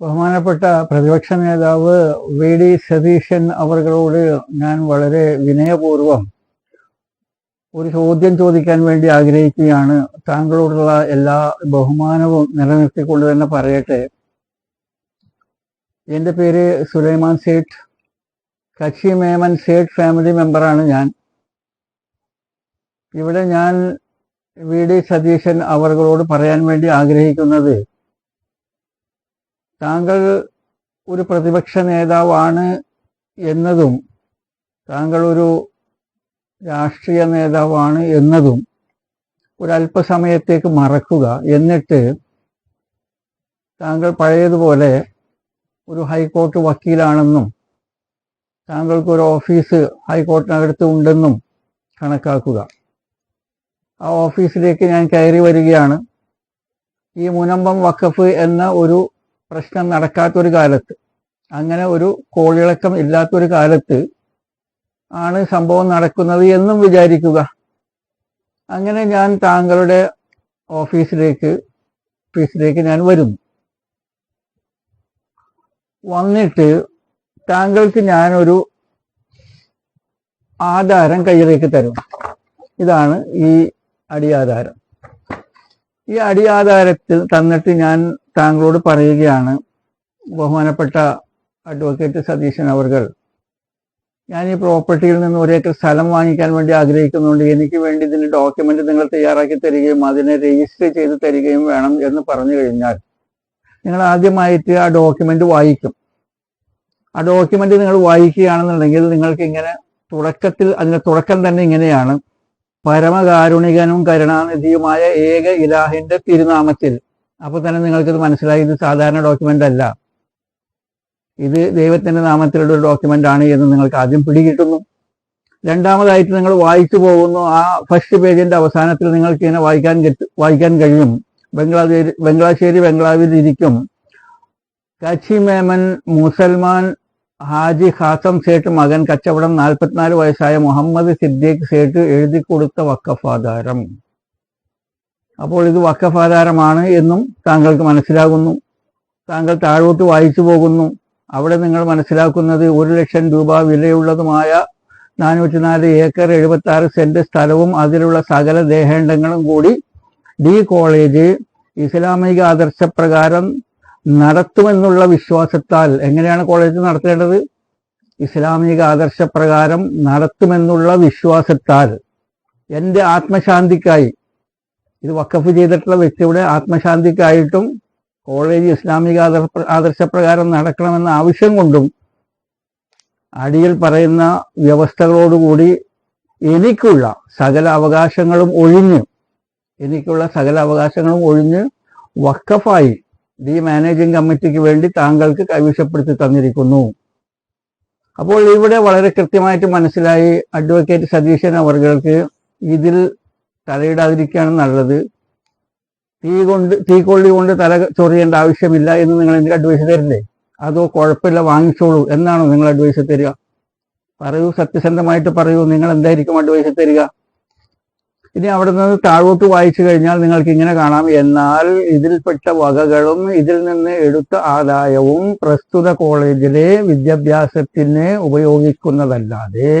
ബഹുമാനപ്പെട്ട പ്രതിപക്ഷ നേതാവ് വി ഡി സതീശൻ അവരോട് ഞാൻ വളരെ വിനയപൂർവം ഒരു ചോദ്യം ചോദിക്കാൻ വേണ്ടി ആഗ്രഹിക്കുകയാണ്. താങ്കളോടുള്ള എല്ലാ ബഹുമാനവും നിലനിർത്തിക്കൊണ്ട് തന്നെ പറയട്ടെ. എന്റെ പേര് സുലൈമാൻ സേഠ്. കക്ഷി മേമൻ സേഠ് ഫാമിലി മെമ്പറാണ് ഞാൻ. ഇവിടെ ഞാൻ വി ഡി സതീശൻ അവരോട് പറയാൻ വേണ്ടി ആഗ്രഹിക്കുന്നത് താങ്കൾ ഒരു പ്രതിപക്ഷ നേതാവാണ് എന്നതും താങ്കൾ ഒരു രാഷ്ട്രീയ നേതാവാണ് എന്നതും ഒരല്പസമയത്തേക്ക് മറക്കുക എന്നിട്ട് താങ്കൾ പഴയതുപോലെ ഒരു ഹൈക്കോർട്ട് വക്കീലാണെന്നും താങ്കൾക്ക് ഒരു ഓഫീസ് ഹൈക്കോർട്ടിനകത്ത് ഉണ്ടെന്നും കണക്കാക്കുക. ആ ഓഫീസിലേക്ക് ഞാൻ കയറി വരികയാണ്. ഈ മുനമ്പം വഖഫ് എന്ന ഒരു പ്രശ്നം നടക്കാത്തൊരു കാലത്ത് അങ്ങനെ ഒരു കോളിളക്കം ഇല്ലാത്തൊരു കാലത്ത് ആണ് സംഭവം നടക്കുന്നത് എന്നും വിചാരിക്കുക. അങ്ങനെ ഞാൻ താങ്കളുടെ ഓഫീസിലേക്ക് ഓഫീസിലേക്ക് ഞാൻ വരുന്നു വന്നിട്ട് താങ്കൾക്ക് ഞാനൊരു ആധാരം കയ്യിലേക്ക് തരും. ഇതാണ് ഈ അടിയാധാരം. ഈ അടിയാധാരത്തിൽ തന്നിട്ട് ഞാൻ താങ്കളോട് പറയുകയാണ് ബഹുമാനപ്പെട്ട അഡ്വക്കേറ്റ് സതീശൻ അവർകൾ. ഞാൻ ഈ പ്രോപ്പർട്ടിയിൽ നിന്ന് ഒരേക്കർ സ്ഥലം വാങ്ങിക്കാൻ വേണ്ടി ആഗ്രഹിക്കുന്നുണ്ട്. എനിക്ക് വേണ്ടി ഇതിന്റെ ഡോക്യുമെന്റ് നിങ്ങൾ തയ്യാറാക്കി തരികയും അതിനെ രജിസ്റ്റർ ചെയ്ത് തരികയും വേണം എന്ന് പറഞ്ഞു കഴിഞ്ഞാൽ നിങ്ങൾ ആദ്യമായിട്ട് ആ ഡോക്യുമെന്റ് വായിക്കും. ആ ഡോക്യുമെന്റ് നിങ്ങൾ വായിക്കുകയാണെന്നുണ്ടെങ്കിൽ നിങ്ങൾക്ക് ഇങ്ങനെ തുടക്കത്തിൽ അതിന്റെ തുടക്കം തന്നെ ഇങ്ങനെയാണ്. പരമകാരുണികനും കരുണാനിധിയുമായ ഏക ഇലാഹിന്റെ തിരുനാമത്തിൽ അപ്പൊ തന്നെ നിങ്ങൾക്കിത് മനസ്സിലായി. ഇത് സാധാരണ ഡോക്യുമെന്റ് അല്ല. ഇത് ദൈവത്തിന്റെ നാമത്തിലുള്ള ഒരു ഡോക്യുമെന്റ് ആണ് എന്ന് നിങ്ങൾക്ക് ആദ്യം പിടികിട്ടുന്നു. രണ്ടാമതായിട്ട് നിങ്ങൾ വായിച്ചു പോകുന്നു. ആ ഫസ്റ്റ് പേജിന്റെ അവസാനത്തിൽ നിങ്ങൾക്ക് ഇങ്ങനെ വായിക്കാൻ വായിക്കാൻ കഴിയും. ബംഗ്ലാദേശ് ബംഗ്ലാശ്ശേരി ബംഗ്ലാവിൽ ഇരിക്കും. കച്ചി മേമൻ മുസൽമാൻ ഹാജി ഖാസം സേട്ട് മകൻ കച്ചവടം നാൽപ്പത്തിനാല് വയസ്സായ മുഹമ്മദ് സിദ്ദീഖ് സേട്ട് എഴുതി കൊടുത്ത വക്കഫാധാരം അപ്പോൾ ഇത് വക്കഫാധാരമാണ് എന്നും താങ്കൾക്ക് മനസ്സിലാകുന്നു. താങ്കൾ താഴോട്ട് വായിച്ചു പോകുന്നു. അവിടെ നിങ്ങൾ മനസ്സിലാക്കുന്നത് ഒരു ലക്ഷം രൂപ വിലയുള്ളതുമായ നാനൂറ്റി നാല് ഏക്കർ എഴുപത്തി ആറ് സെന്റ് സ്ഥലവും അതിലുള്ള സകല ദേഹേണ്ടങ്ങളും കൂടി ഡി കോളേജ് ഇസ്ലാമിക ആദർശപ്രകാരം നടത്തുമെന്നുള്ള വിശ്വാസത്താൽ എങ്ങനെയാണ് കോളേജ് നടത്തേണ്ടത്? ഇസ്ലാമിക ആദർശപ്രകാരം നടത്തുമെന്നുള്ള വിശ്വാസത്താൽ. എന്റെ ആത്മശാന്തിക്കായി ഇത് വക്കഫ് ചെയ്തിട്ടുള്ള വ്യക്തിയുടെ ആത്മശാന്തിക്കായിട്ടും കോളേജ് ഇസ്ലാമിക ആദർശ ആദർശപ്രകാരം നടക്കണമെന്ന ആവശ്യം കൊണ്ടും അടിയിൽ പറയുന്ന വ്യവസ്ഥകളോടുകൂടി എനിക്കുള്ള സകല അവകാശങ്ങളും ഒഴിഞ്ഞ് എനിക്കുള്ള സകല അവകാശങ്ങളും ഒഴിഞ്ഞ് വക്കഫായി ഡി മാനേജിംഗ് കമ്മിറ്റിക്ക് വേണ്ടി താങ്കൾക്ക് കൈവശപ്പെടുത്തി തന്നിരിക്കുന്നു. അപ്പോൾ ഇവിടെ വളരെ കൃത്യമായിട്ട് മനസ്സിലായി അഡ്വക്കേറ്റ് സതീശൻ അവർക്ക് ഇതിൽ തലയിടാതിരിക്കുകയാണ് നല്ലത്. തീ കൊണ്ട് തീക്കൊള്ളി കൊണ്ട് തല ചൊറിയേണ്ട ആവശ്യമില്ല എന്ന് നിങ്ങൾ എനിക്ക് അഡ്വൈസ് തരില്ലേ? അതോ കുഴപ്പമില്ല വാങ്ങിച്ചോളൂ എന്നാണോ നിങ്ങൾ അഡ്വൈസ് തരിക? പറയൂ സത്യസന്ധമായിട്ട് പറയൂ നിങ്ങൾ എന്തായിരിക്കും അഡ്വൈസ് തരിക? ഇനി അവിടെ നിന്ന് താഴോട്ട് വായിച്ചു കഴിഞ്ഞാൽ നിങ്ങൾക്ക് ഇങ്ങനെ കാണാം. എന്നാൽ ഇതിൽപ്പെട്ട വകകളും ഇതിൽ നിന്ന് എടുത്ത ആദായവും പ്രസ്തുത കോളേജിലെ വിദ്യാഭ്യാസത്തിന് ഉപയോഗിക്കുന്നതല്ലാതെ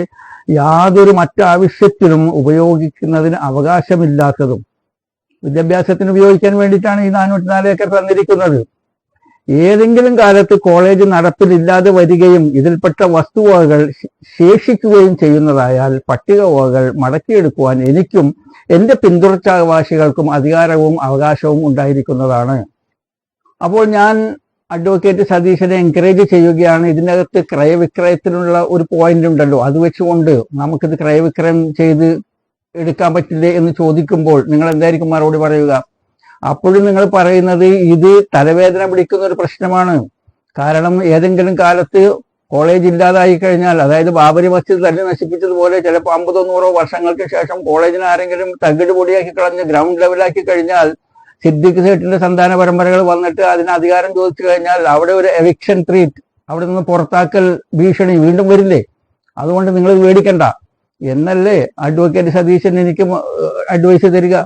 യാതൊരു മറ്റാവശ്യത്തിനും ഉപയോഗിക്കുന്നതിന് അവകാശമില്ലാത്തതും വിദ്യാഭ്യാസത്തിന് ഉപയോഗിക്കാൻ വേണ്ടിയിട്ടാണ് ഈ നാനൂറ്റി നാല് ഏക്കർ തന്നിരിക്കുന്നത്. ഏതെങ്കിലും കാലത്ത് കോളേജ് നടപ്പിലില്ലാതെ വരികയും ഇതിൽപ്പെട്ട വസ്തുവകകൾ ശേഷിക്കുകയും ചെയ്യുന്നതായാൽ പട്ടിക വകകൾ മടക്കിയെടുക്കുവാൻ എനിക്കും എന്റെ പിന്തുടർച്ചാവകാശികൾക്കും അധികാരവും അവകാശവും ഉണ്ടായിരിക്കുന്നതാണ്. അപ്പോൾ ഞാൻ അഡ്വക്കേറ്റ് സതീശനെ എൻകറേജ് ചെയ്യുകയാണ്. ഇതിനകത്ത് ക്രയവിക്രയത്തിനുള്ള ഒരു പോയിന്റ് ഉണ്ടല്ലോ. അത് വെച്ചുകൊണ്ട് നമുക്കിത് ക്രയവിക്രയം ചെയ്ത് എടുക്കാൻ പറ്റില്ലേ എന്ന് ചോദിക്കുമ്പോൾ നിങ്ങൾ എന്തായിരിക്കും മറുപടി പറയുക? അപ്പോഴും നിങ്ങൾ പറയുന്നത് ഇത് തലവേദന പിടിക്കുന്ന ഒരു പ്രശ്നമാണ്. കാരണം ഏതെങ്കിലും കാലത്ത് കോളേജ് ഇല്ലാതായി കഴിഞ്ഞാൽ അതായത് ബാബരി മസ്ജിദ് തന്നെ നശിപ്പിച്ചതുപോലെ ചിലപ്പോൾ അമ്പതോ നൂറോ വർഷങ്ങൾക്ക് ശേഷം കോളേജിന് ആരെങ്കിലും തകിട് പൊടിയാക്കി കളഞ്ഞ് ഗ്രൗണ്ട് ലെവലാക്കി കഴിഞ്ഞാൽ സിദ്ദിഖ് സേട്ടിന്റെ സന്താന പരമ്പരകൾ വന്നിട്ട് അതിന് അധികാരം ചോദിച്ചു കഴിഞ്ഞാൽ അവിടെ ഒരു എവിക്ഷൻ ട്രീറ്റ് അവിടെ നിന്ന് പുറത്താക്കൽ ഭീഷണി വീണ്ടും വരില്ലേ? അതുകൊണ്ട് നിങ്ങൾ പേടിക്കണ്ട. എന്നല്ലേ അഡ്വക്കേറ്റ് സതീശൻ എനിക്ക് അഡ്വൈസ് തരിക?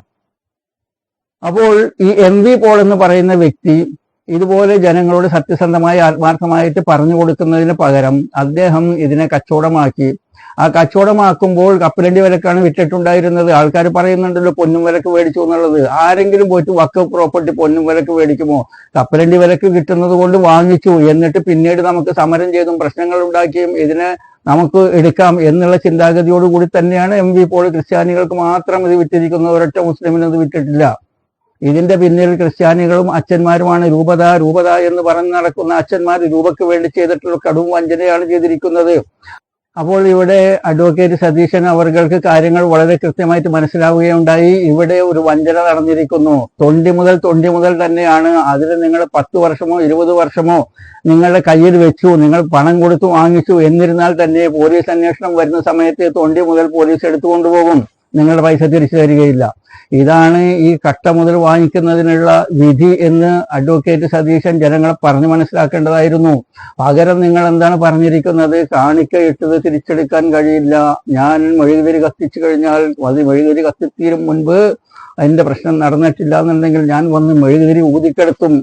അപ്പോൾ ഈ എം വി പോൾ എന്ന് പറയുന്ന വ്യക്തി ഇതുപോലെ ജനങ്ങളോട് സത്യസന്ധമായി ആത്മാർത്ഥമായിട്ട് പറഞ്ഞു കൊടുക്കുന്നതിന് പകരം അദ്ദേഹം ഇതിനെ കച്ചവടമാക്കി. ആ കച്ചവടമാക്കുമ്പോൾ കപ്പലണ്ടി വിലക്കാണ് വിറ്റിട്ടുണ്ടായിരുന്നത്. ആൾക്കാർ പറയുന്നുണ്ടല്ലോ പൊന്നും വിലക്ക് മേടിച്ചു എന്നുള്ളത്. ആരെങ്കിലും പോയിട്ട് വക്ക് പ്രോപ്പർട്ടി പൊന്നും വിലക്ക് മേടിക്കുമോ? കപ്പലണ്ടി വിലക്ക് കിട്ടുന്നത് കൊണ്ട് വാങ്ങിച്ചു. എന്നിട്ട് പിന്നീട് നമുക്ക് സമരം ചെയ്തും പ്രശ്നങ്ങൾ ഉണ്ടാക്കിയും ഇതിനെ നമുക്ക് എടുക്കാം എന്നുള്ള ചിന്താഗതിയോടുകൂടി തന്നെയാണ് എം വി പോൾ ക്രിസ്ത്യാനികൾക്ക് മാത്രം ഇത് വിറ്റിരിക്കുന്നത്. ഒരൊറ്റ മുസ്ലിമിന് ഇത് വിറ്റിട്ടില്ല. ഇതിന്റെ പിന്നിൽ ക്രിസ്ത്യാനികളും അച്ഛന്മാരുമാണ് രൂപത രൂപത എന്ന് പറഞ്ഞ് നടക്കുന്ന അച്ഛന്മാർ രൂപയ്ക്ക് വേണ്ടി ചെയ്തിട്ടുള്ള കടും വഞ്ചനയാണ് ചെയ്തിരിക്കുന്നത്. അപ്പോൾ ഇവിടെ അഡ്വക്കേറ്റ് സതീശൻ അവർക്ക് കാര്യങ്ങൾ വളരെ കൃത്യമായിട്ട് മനസ്സിലാവുകയുണ്ടായി. ഇവിടെ ഒരു വഞ്ചന നടന്നിരിക്കുന്നു. തൊണ്ടി മുതൽ തൊണ്ടി മുതൽ തന്നെയാണ്. അതിന് നിങ്ങൾ പത്ത് വർഷമോ ഇരുപത് വർഷമോ നിങ്ങളുടെ കയ്യിൽ വെച്ചു. നിങ്ങൾ പണം കൊടുത്തു വാങ്ങിച്ചു. എന്നിരുന്നാൽ തന്നെ പോലീസ് അന്വേഷണം വരുന്ന സമയത്ത് തൊണ്ടി മുതൽ പോലീസ് എടുത്തുകൊണ്ടുപോകും നിങ്ങളുടെ പൈസ തിരിച്ചു തരികയില്ല. ഇതാണ് ഈ കട്ട മുതൽ വാങ്ങിക്കുന്നതിനുള്ള വിധി എന്ന് അഡ്വക്കേറ്റ് സതീശൻ ജനങ്ങളെ പറഞ്ഞു മനസ്സിലാക്കേണ്ടതായിരുന്നു. പകരം നിങ്ങൾ എന്താണ് പറഞ്ഞിരിക്കുന്നത്? കാണിക്ക ഇട്ടത് തിരിച്ചെടുക്കാൻ കഴിയില്ല. ഞാൻ മെഴുകുതിരി കത്തിച്ചു കഴിഞ്ഞാൽ അത് മെഴുകുതിരി കത്തിത്തീരും മുൻപ് അതിന്റെ പ്രശ്നം നടന്നിട്ടില്ല എന്നുണ്ടെങ്കിൽ ഞാൻ വന്ന് മെഴുകുതിരി ഊതിക്കെടുത്തും.